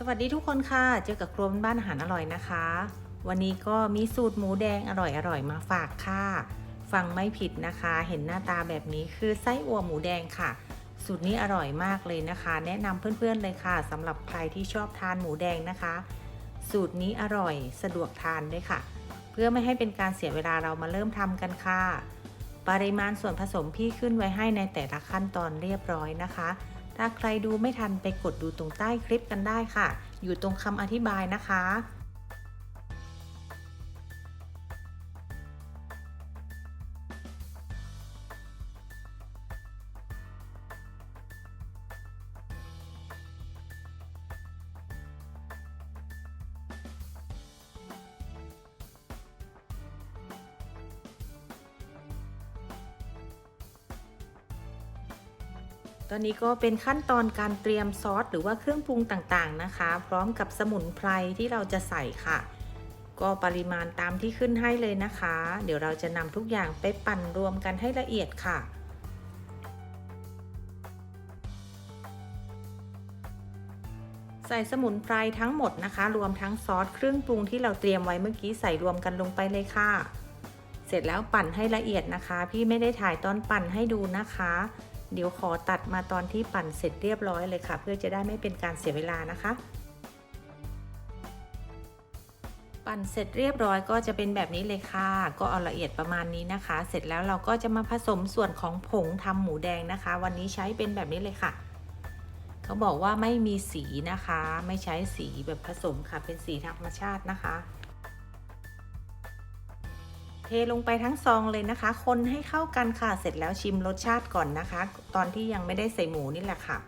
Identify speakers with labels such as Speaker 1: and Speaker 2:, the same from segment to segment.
Speaker 1: สวัสดีทุกคนค่ะ เจอกับครัวบ้านอาหารอร่อยนะคะ วันนี้ก็มีสูตรหมูแดงอร่อยๆมาฝากค่ะ ฟังไม่ผิดนะคะ เห็นหน้าตาแบบนี้คือไส้อั่วหมูแดงค่ะ สูตรนี้อร่อยมากเลยนะคะ แนะนำเพื่อนๆเลยค่ะสำหรับใครที่ชอบทานหมูแดงนะคะ สูตรนี้อร่อยสะดวกทานด้วยค่ะ เพื่อไม่ให้เป็นการเสียเวลาเรามาเริ่มทำกันค่ะ ปริมาณส่วนผสมพี่ขึ้นไว้ให้ในแต่ละขั้นตอนเรียบร้อยนะคะ ถ้าใครดูไม่ทันไปกดดูตรงใต้คลิปกันได้ค่ะ อยู่ตรงคำอธิบายนะคะ ตอนนี้ก็เป็นขั้นตอนการเตรียมซอสหรือว่าเครื่องปรุงต่างๆนะคะ พร้อมกับสมุนไพรที่เราจะใส่ค่ะ ก็ปริมาณตามที่ขึ้นให้เลยนะคะ เดี๋ยวเราจะนำทุกอย่างไปปั่นรวมกันให้ละเอียดค่ะใส่สมุนไพรทั้งหมดนะคะ รวมทั้งซอสเครื่องปรุงที่เราเตรียมไว้เมื่อกี้ใส่รวมกันลงไปเลยค่ะ เสร็จแล้วปั่นให้ละเอียดนะคะ พี่ไม่ได้ถ่ายตอนปั่นให้ดูนะคะ เดี๋ยวขอตัดมาตอนที่ปั่นเสร็จเรียบร้อยเลยค่ะ เพื่อจะได้ไม่เป็นการเสียเวลานะคะ ปั่นเสร็จเรียบร้อยก็จะเป็นแบบนี้เลยค่ะ ก็เอาละเอียดประมาณนี้นะคะ เสร็จแล้วเราก็จะมาผสมส่วนของผงทำหมูแดงนะคะ วันนี้ใช้เป็นแบบนี้เลยค่ะเขาบอกว่าไม่มีสีนะคะ ไม่ใช้สีแบบผสมค่ะเป็นสีธรรมชาตินะคะ เทลงไปทั้งซองเลยนะคะ คนให้เข้ากันค่ะ เสร็จแล้วชิมรสชาติก่อนนะคะ ตอนที่ยังไม่ได้ใส่หมูนี่แหละค่ะ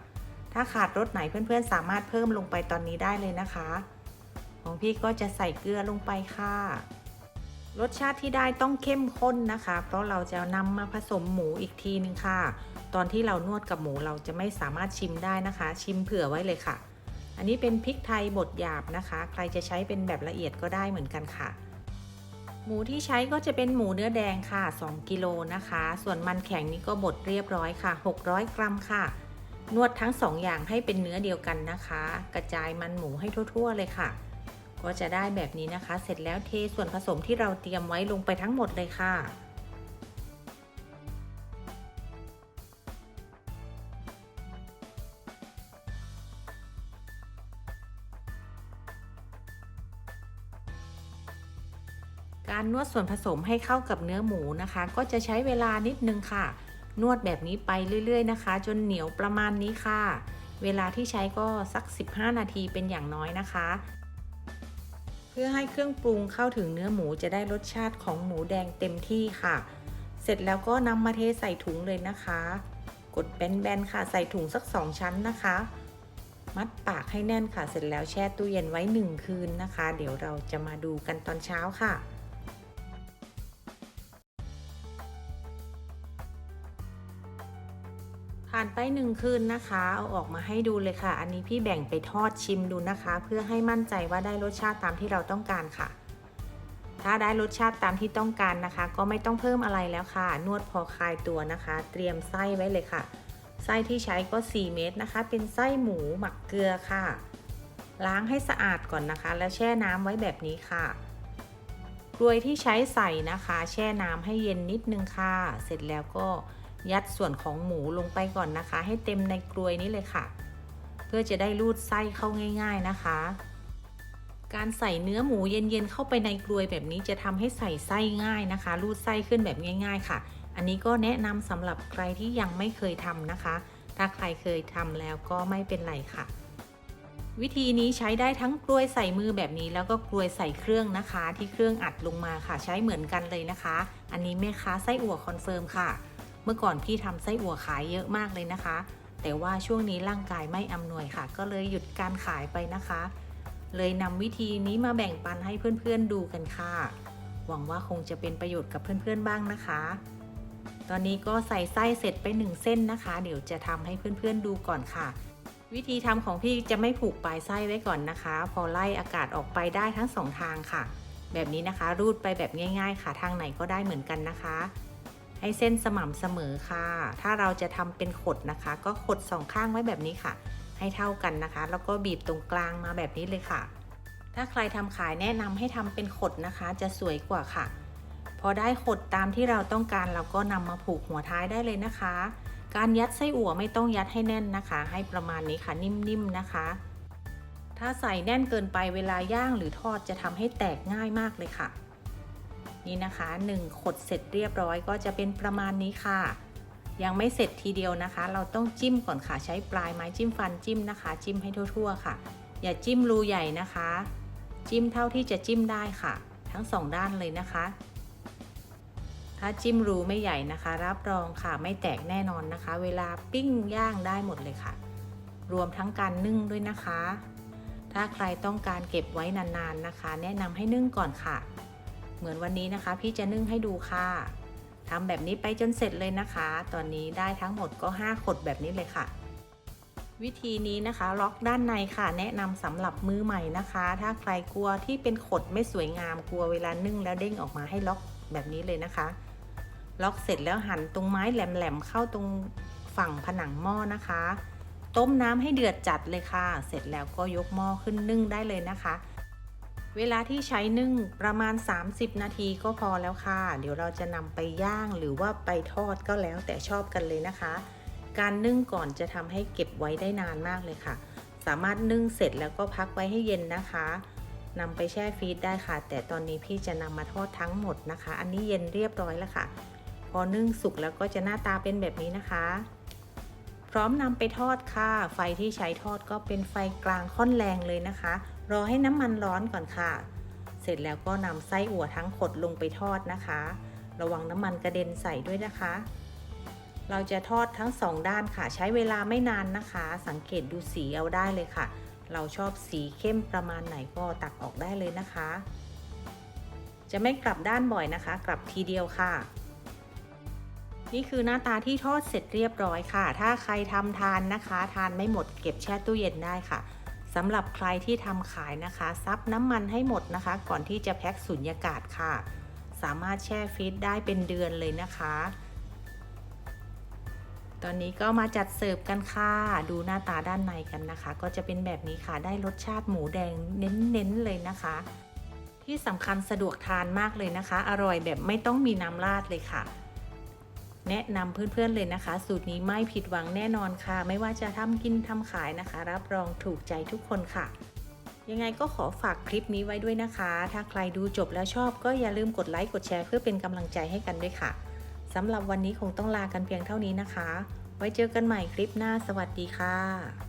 Speaker 1: ถ้าขาดรสไหนเพื่อนๆ สามารถเพิ่มลงไปตอนนี้ได้เลยนะคะ ของพี่ก็จะใส่เกลือลงไปค่ะ รสชาติที่ได้ต้องเข้มข้นนะคะ เพราะเราจะนำมาผสมหมูอีกทีนึงค่ะ ตอนที่เรานวดกับหมูเราจะไม่สามารถชิมได้นะคะ ชิมเผื่อไว้เลยค่ะ อันนี้เป็นพริกไทยบดหยาบนะคะ ใครจะใช้เป็นแบบละเอียดก็ได้เหมือนกันค่ะ หมูที่ใช้ก็จะเป็นหมูเนื้อแดงค่ะ 2 กิโลนะคะ ส่วนมันแข็งนี้ก็บดเรียบร้อยค่ะ 600 กรัมค่ะ นวดทั้ง 2 อย่างให้เป็นเนื้อเดียวกันนะคะ กระจายมันหมูให้ทั่ว ๆ เลยค่ะ ก็จะได้แบบนี้นะคะ เสร็จแล้วเทส่วนผสมที่เราเตรียมไว้ลงไปทั้งหมดเลยค่ะ นวดส่วนผสมให้เข้ากับเนื้อหมูนะคะ ก็จะใช้เวลานิดนึงค่ะ นวดแบบนี้ไปเรื่อย ๆ นะคะ จนเหนียวประมาณนี้ค่ะ เวลาที่ใช้ก็สัก 15 นาทีเป็นอย่างน้อยนะคะ เพื่อให้เครื่องปรุงเข้าถึงเนื้อหมูจะได้รสชาติของหมูแดงเต็มที่ค่ะ เสร็จแล้วก็นำมาเทใส่ถุงเลยนะคะ กดแบนๆค่ะใส่ถุงสัก 2 ชั้นนะคะมัดปากให้แน่นค่ะ เสร็จแล้วแช่ตู้เย็นไว้ 1 คืนนะคะ เดี๋ยวเราจะมาดูกันตอนเช้าค่ะ ผ่านไปหนึ่งคืนนะคะ เอาออกมาให้ดูเลยค่ะ อันนี้พี่แบ่งไปทอดชิมดูนะคะ เพื่อให้มั่นใจว่าได้รสชาติตามที่เราต้องการค่ะ ถ้าได้รสชาติตามที่ต้องการนะคะ ก็ไม่ต้องเพิ่มอะไรแล้วค่ะ นวดพอคลายตัวนะคะ เตรียมไส้ไว้เลยค่ะ ไส้ที่ใช้ก็ 4 เม็ดนะคะ เป็นไส้หมูหมักเกลือค่ะ ล้างให้สะอาดก่อนนะคะ แล้วแช่น้ำไว้แบบนี้ค่ะกลวยที่ใช้ใส่นะคะ แช่น้ำให้เย็นนิดนึงค่ะ เสร็จแล้วก็ ยัดส่วนของหมูลงไปก่อนนะคะ ให้เต็มในกลวยนี้เลยค่ะ เพื่อจะได้รูดไส้เข้าง่าย ๆนะคะ การใส่เนื้อหมูเย็นๆเข้าไปในกลวยแบบนี้จะทำให้ใส่ไส้ง่ายนะคะ รูดไส้ขึ้นแบบง่าย ๆ ค่ะ อันนี้ก็แนะนำสำหรับใครที่ยังไม่เคยทำนะคะ ถ้าใครเคยทำแล้วก็ไม่เป็นไรค่ะ วิธีนี้ใช้ได้ทั้งกลวยใส่มือแบบนี้ แล้วก็กลวยใส่เครื่องนะคะ ที่เครื่องอัดลงมาค่ะ ใช้เหมือนกันเลยนะคะ อันนี้แม่ค้าไส้อั่วคอนเฟิร์มค่ะ มื่อก่อนพี่ทำไส้อั่วขายเยอะมากเลยนะคะ แต่ว่าช่วงนี้ร่างกายไม่อำนวยค่ะ ก็เลยหยุดการขายไปนะคะ เลยนำวิธีนี้มาแบ่งปันให้เพื่อนๆดูกันค่ะ หวังว่าคงจะเป็นประโยชน์กับเพื่อนๆบ้างนะคะ ตอนนี้ก็ใส่ไส้เสร็จไปหนึ่งเส้นนะคะ เดี๋ยวจะทำให้เพื่อนๆดูก่อนค่ะ วิธีทำของพี่จะไม่ผูกปลายไส้ไว้ก่อนนะคะ พอไล่อากาศออกไปได้ทั้งสองทางค่ะ แบบนี้นะคะรูดไปแบบง่าย ๆ ค่ะทางไหนก็ได้เหมือนกันนะคะ ให้เส้นสม่ำเสมอค่ะ ถ้าเราจะทำเป็นขดนะคะ ก็ขดสองข้างไว้แบบนี้ค่ะ ให้เท่ากันนะคะ แล้วก็บีบตรงกลางมาแบบนี้เลยค่ะ ถ้าใครทำขายแนะนำให้ทำเป็นขดนะคะ จะสวยกว่าค่ะ พอได้ขดตามที่เราต้องการเราก็นำมาผูกหัวท้ายได้เลยนะคะ การยัดไส้อั่วไม่ต้องยัดให้แน่นนะคะ ให้ประมาณนี้ค่ะนิ่มๆนะคะ ถ้าใส่แน่นเกินไปเวลาย่างหรือทอดจะทำให้แตกง่ายมากเลยค่ะ นี่นะคะ 1 ขดเสร็จเรียบร้อยก็จะเป็นประมาณนี้ค่ะ ยังไม่เสร็จทีเดียวนะคะ เราต้องจิ้มก่อนค่ะใช้ปลายไม้จิ้มฟันจิ้มนะคะ จิ้มให้ทั่วๆค่ะ อย่าจิ้มรูใหญ่นะคะ จิ้มเท่าที่จะจิ้มได้ค่ะ ทั้งสองด้านเลยนะคะ ถ้าจิ้มรูไม่ใหญ่นะคะ รับรองค่ะไม่แตกแน่นอนนะคะ เวลาปิ้งย่างได้หมดเลยค่ะ รวมทั้งการนึ่งด้วยนะคะ ถ้าใครต้องการเก็บไว้นานๆนะคะ แนะนำให้นึ่งก่อนค่ะ เหมือนวันนี้นะคะ พี่จะนึ่งให้ดูค่ะทำแบบนี้ไปจนเสร็จเลยนะคะ ตอนนี้ได้ทั้งหมดก็ 5 ขดแบบนี้เลยค่ะ วิธีนี้นะคะ ล็อกด้านในค่ะ แนะนำสำหรับมือใหม่นะคะ ถ้าใครกลัวที่เป็นขดไม่สวยงามกลัวเวลานึ่งแล้วเด้งออกมาให้ล็อกแบบนี้เลยนะคะ ล็อกเสร็จแล้วหันตรงไม้แหลมๆเข้าตรงฝั่งผนังหม้อนะคะ ต้มน้ำให้เดือดจัดเลยค่ะ เสร็จแล้วก็ยกหม้อขึ้นนึ่งได้เลยนะคะ เวลาที่ใช้นึ่งประมาณ 30 นาทีก็พอแล้วค่ะ เดี๋ยวเราจะนำไปย่างหรือว่าไปทอดก็แล้วแต่ชอบกันเลยนะคะ การนึ่งก่อนจะทำให้เก็บไว้ได้นานมากเลยค่ะ สามารถนึ่งเสร็จแล้วก็พักไว้ให้เย็นนะคะนำไปแช่ฟรีซได้ค่ะ แต่ตอนนี้พี่จะนำมาทอดทั้งหมดนะคะ อันนี้เย็นเรียบร้อยแล้วค่ะ พอนึ่งสุกแล้วก็จะหน้าตาเป็นแบบนี้นะคะ พร้อมนำไปทอดค่ะ ไฟที่ใช้ทอดก็เป็นไฟกลางค่อนแรงเลยนะคะ รอให้น้ำมันร้อนก่อนค่ะ เสร็จแล้วก็นำไส้อั่วทั้งขดลงไปทอดนะคะ ระวังน้ำมันกระเด็นใส่ด้วยนะคะ เราจะทอดทั้งสองด้านค่ะ ใช้เวลาไม่นานนะคะ สังเกตดูสีเอาได้เลยค่ะ เราชอบสีเข้มประมาณไหนก็ตักออกได้เลยนะคะ จะไม่กลับด้านบ่อยนะคะ กลับทีเดียวค่ะ นี่คือหน้าตาที่ทอดเสร็จเรียบร้อยค่ะ ถ้าใครทำทานนะคะ ทานไม่หมดเก็บแช่ตู้เย็นได้ค่ะสำหรับใครที่ทำขายนะคะ ซับน้ำมันให้หมดนะคะ ก่อนที่จะแพ็คสุญญากาศค่ะ สามารถแช่ฟรีซได้เป็นเดือนเลยนะคะ ตอนนี้ก็มาจัดเสิร์ฟกันค่ะ ดูหน้าตาด้านในกันนะคะ ก็จะเป็นแบบนี้ค่ะ ได้รสชาติหมูแดงเน้นๆเลยนะคะ ที่สำคัญสะดวกทานมากเลยนะคะ อร่อยแบบไม่ต้องมีน้ำราดเลยค่ะ แนะนำเพื่อนๆเลยนะคะ สูตรนี้ไม่ผิดหวังแน่นอนค่ะ ไม่ว่าจะทำกินทำขายนะคะ รับรองถูกใจทุกคนค่ะ ยังไงก็ขอฝากคลิปนี้ไว้ด้วยนะคะ ถ้าใครดูจบแล้วชอบก็อย่าลืมกดไลค์กดแชร์เพื่อเป็นกำลังใจให้กันด้วยค่ะสำหรับวันนี้คงต้องลากันเพียงเท่านี้นะคะ ไว้เจอกันใหม่คลิปหน้าสวัสดีค่ะ